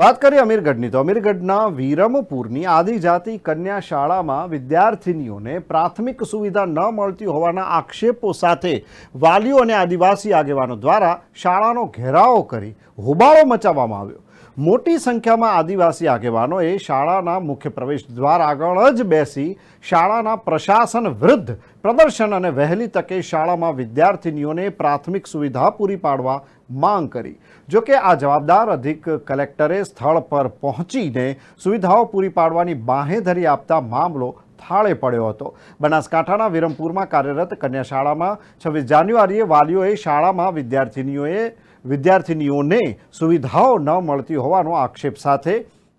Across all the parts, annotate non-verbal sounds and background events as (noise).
વાત કરીએ અમીરગઢની, તો અમીરગઢના વિરમપુરની આદિજાતિ કન્યા શાળામાં વિદ્યાર્થિનીઓને પ્રાથમિક સુવિધા ન મળતી હોવાના આક્ષેપો સાથે વાલીઓ અને આદિવાસી આગેવાનો દ્વારા શાળાનો ઘેરાવો કરી હોબાળો મચાવવામાં આવ્યો. મોટી સંખ્યામાં આદિવાસી આગેવાનોએ શાળાના મુખ્ય પ્રવેશ દ્વાર આગળ જ બેસી શાળાના પ્રશાસન વિરુદ્ધ પ્રદર્શન અને વહેલી તકે શાળામાં વિદ્યાર્થિનીઓને પ્રાથમિક સુવિધા પૂરી પાડવા માંગ કરી. જોકે આ જવાબદાર અધિક કલેક્ટરે સ્થળ પર પહોંચીને સુવિધાઓ પૂરી પાડવાની બાંહેધરી આપતા મામલો થાળે પડ્યો હતો. બનાસકાંઠાના વિરમપુરમાં કાર્યરત કન્યા શાળામાં છવ્વીસ જાન્યુઆરીએ વાલીઓએ શાળામાં વિદ્યાર્થિનીઓએ વિદ્યાર્થિનીઓને સુવિધાઓ ન મળતી હોવાનો આક્ષેપ સાથે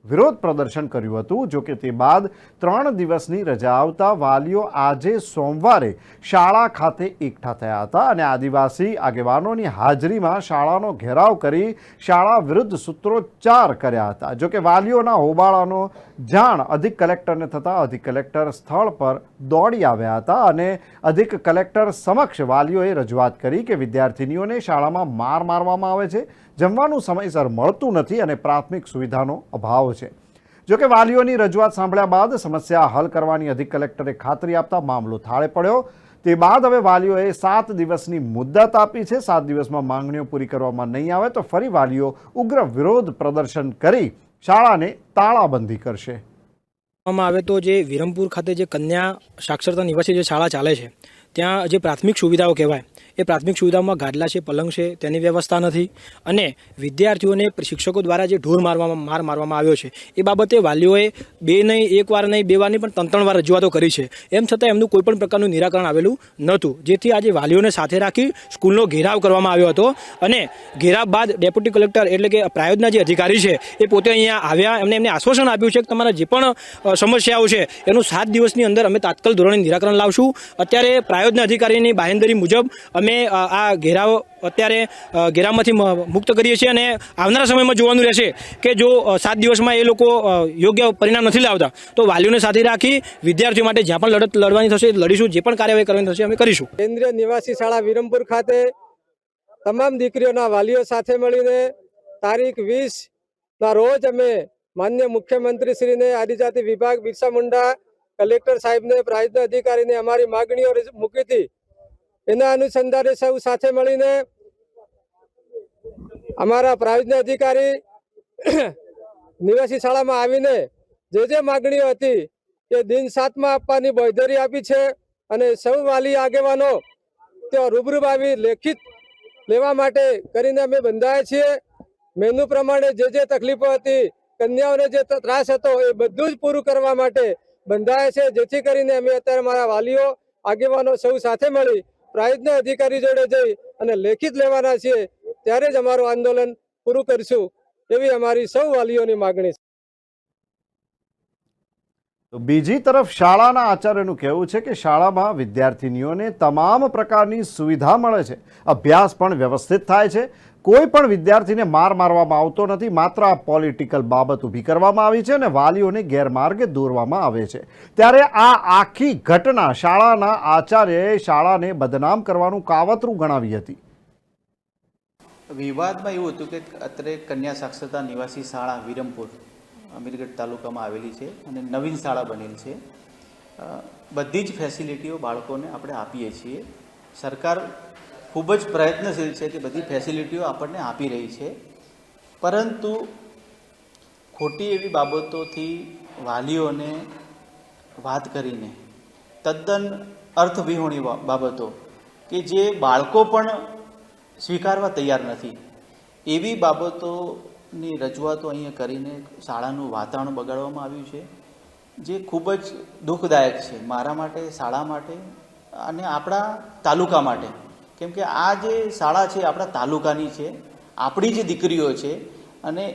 વિરોધ પ્રદર્શન કર્યું હતું, જો કે તે બાદ ત્રણ દિવસની રજા આવતા વાલીઓ આજે સોમવારે શાળા ખાતે એકઠા થયા હતા અને આદિવાસી આગેવાનોની હાજરીમાં શાળાનો ઘેરાવ કરી શાળા વિરુદ્ધ સૂત્રોચ્ચાર કર્યા હતા. જો કે વાલીઓના હોબાળાનો જાણ અધિક કલેક્ટરને થતાં અધિક કલેક્ટર સ્થળ પર દોડી આવ્યા હતા અને અધિક કલેક્ટર સમક્ષ વાલીઓએ રજૂઆત કરી કે વિદ્યાર્થિનીઓને શાળામાં માર મારવામાં આવે છે, જમવાનું સમયસર મળતું નથી અને પ્રાથમિક સુવિધાનો અભાવ છે. જોકે વાલીઓની રજૂઆત સાંભળ્યા બાદ સમસ્યા હલ કરવાની અધિક કલેક્ટરે ખાતરી આપતા મામલો થાળે પડ્યો. તે બાદ હવે વાલીઓએ સાત દિવસની મુદત આપી છે. સાત દિવસમાં માંગણીઓ પૂરી કરવામાં નહીં આવે તો ફરી વાલીઓ ઉગ્ર વિરોધ પ્રદર્શન કરી શાળાને તાળાબંધી કરશે. કહેવામાં આવે તો જે વિરમપુર ખાતે જે કન્યા સાક્ષરતા નિવાસી જે શાળા ચાલે છે, ત્યાં જે પ્રાથમિક સુવિધાઓ કહેવાય એ પ્રાથમિક સુવિધામાં ગાદલા છે, પલંગ છે, તેની વ્યવસ્થા નથી અને વિદ્યાર્થીઓને શિક્ષકો દ્વારા જે ઢોર મારવામાં, માર મારવામાં આવ્યો છે, એ બાબતે વાલીઓએ બે નહીં, એક વાર નહીં, બે વાર નહીં પણ ત્રણ વાર રજૂઆતો કરી છે. એમ છતાં એમનું કોઈપણ પ્રકારનું નિરાકરણ આવેલું નહોતું. જેથી આજે વાલીઓને સાથે રાખી સ્કૂલનો ઘેરાવ કરવામાં આવ્યો હતો અને ઘેરાવ બાદ ડેપ્યુટી કલેક્ટર એટલે કે પ્રાયોજના જે અધિકારી છે, એ પોતે અહીંયા આવ્યા, એમને એમને આશ્વાસન આપ્યું છે કે તમારા જે પણ સમસ્યાઓ છે, એનું સાત દિવસની અંદર અમે તાત્કાલિક ધોરણે નિરાકરણ લાવશું. અત્યારે પ્રાયોજના અધિકારીની બાહેંધરી મુજબ અમે આ ઘેરાવ અત્યારે ઘેરામાંથી મુક્ત કરીએ છીએ અને આવનારા સમયમાં જોવાનું રહેશે કે જો સાત દિવસમાં એ લોકો યોગ્ય પરિણામ નથી લાવતા, તો વાલીઓને સાથે રાખી વિદ્યાર્થીઓ માટે જ્યાં પણ લડત લડવાની થશે, લડીશું, જે પણ કાર્યવાહી કરવાની થશે, અમે કરીશું. કેન્દ્રીય નિવાસી શાળા વિરમપુર ખાતે તમામ દીકરીઓના વાલીઓ સાથે મળીને તારીખ વીસ ના રોજ અમે માન્ય મુખ્યમંત્રીશ્રીને આદિજાતિ વિભાગ બિરસા મુંડા, કલેક્ટર સાહેબને પ્રાયોજન અધિકારીને અમારી માગણીઓ મૂકી હતી એના અનુસંધાને સૌ સાથે મળીને અમારા પ્રાયોજન અધિકારી (coughs) નિવાસી શાળામાં આવીને જે જે માગણીઓ હતી એ દિન સાતમાં આપવાની બોયધરી આપી છે અને સૌ વાલી આગેવાનો તેઓ રૂબરૂ આવી લેખિત લેવા માટે કરીને અમે બંધાયા છીએ. મેનુ પ્રમાણે જે જે તકલીફો હતી, કન્યાઓને જે ત્રાસ હતો એ બધું જ પૂરું કરવા માટે બંધાયા છે. જેથી કરીને અમે અત્યારે મારા વાલીઓ, આગેવાનો સૌ સાથે મળી પ્રાયોજના અધિકારી જોડે જઈ અને લેખિત લેવાના છીએ, ત્યારે જ અમારું આંદોલન પૂરું કરીશું એવી અમારી સૌ વાલીઓની માગણી છે. બીજી તરફ શાળાના આચાર્યનું કહેવું છે કે શાળામાં વિદ્યાર્થીનીઓને તમામ પ્રકારની સુવિધા મળે છે. અભ્યાસ પણ વ્યવસ્થિત થાય છે. કોઈ પણ વિદ્યાર્થીને માર મારવામાં આવતો નથી, માત્ર આ પોલિટિકલ બાબત ઊભી કરવામાં આવી છે અને વાલીઓને ગેરમાર્ગે દોરવામાં આવે છે. ત્યારે આ આખી ઘટના શાળાના આચાર્યએ શાળાને બદનામ કરવાનું કાવતરું ગણાવી હતી. વિવાદમાં એવું હતું કે અત્રે કન્યા સાક્ષરતા નિવાસી શાળા વિરમપુર, અમીરગઢ તાલુકામાં આવેલી છે અને નવીન શાળા બનેલ છે. બધી જ ફેસિલિટીઓ બાળકોને આપણે આપીએ છીએ. સરકાર ખૂબ જ પ્રયત્નશીલ છે કે બધી ફેસિલિટીઓ આપણને આપી રહી છે. પરંતુ ખોટી એવી બાબતોથી વાલીઓને વાત કરીને, તદ્દન અર્થવિહોણી બાબતો કે જે બાળકો પણ સ્વીકારવા તૈયાર નથી. એવી બાબતોની રજૂઆતો અહીંયા કરીને શાળાનું વાતાવરણ બગાડવામાં આવ્યું છે, જે ખૂબ જ દુઃખદાયક છે. મારા માટે, શાળા માટે અને આપણા તાલુકા માટે. કેમ કે આ જે શાળા છે, આપણા તાલુકાની છે, આપણી જ દીકરીઓ છે, અને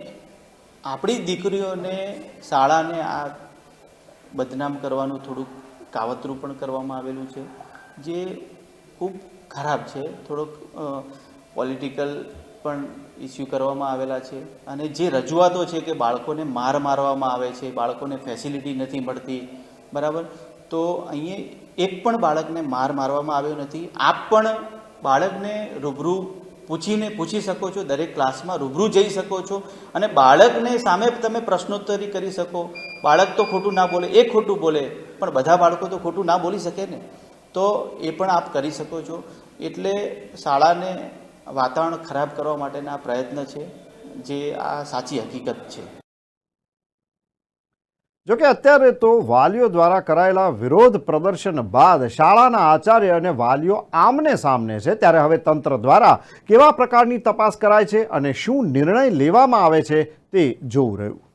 આપણી દીકરીઓને શાળાને આ બદનામ કરવાનું થોડુંક કાવતરું પણ કરવામાં આવેલું છે, જે ખૂબ ખરાબ છે, થોડોક પોલિટિકલ પણ ઇસ્યુ કરવામાં આવેલા છે, અને જે રજૂઆતો છે કે બાળકોને માર મારવામાં આવે છે, બાળકોને ફેસિલિટી નથી મળતી, બરાબર? તો અહીંયા એક પણ બાળકને માર મારવામાં આવ્યો નથી, આપ પણ બાળકને રૂબરૂ પૂછીને પૂછી શકો છો, દરેક ક્લાસમાં રૂબરૂ જઈ શકો છો અને બાળકને સામે તમે પ્રશ્નોત્તરી કરી શકો. બાળક તો ખોટું ના બોલે, એ ખોટું બોલે, પણ બધા બાળકો તો ખોટું ના બોલી શકે ને. તો એ પણ આપ કરી શકો છો. એટલે શાળાને વાતાવરણ ખરાબ કરવા માટેના પ્રયત્ન છે, જે આ સાચી હકીકત છે. જોકે અત્યારે તો વાલીઓ દ્વારા કરાયેલા વિરોધ પ્રદર્શન બાદ શાળાના આચાર્ય અને વાલીઓ આમને સામને છે. ત્યારે હવે તંત્ર દ્વારા કેવા પ્રકારની તપાસ કરાય છે અને શું નિર્ણય લેવામાં આવે છે તે જોવું રહ્યું.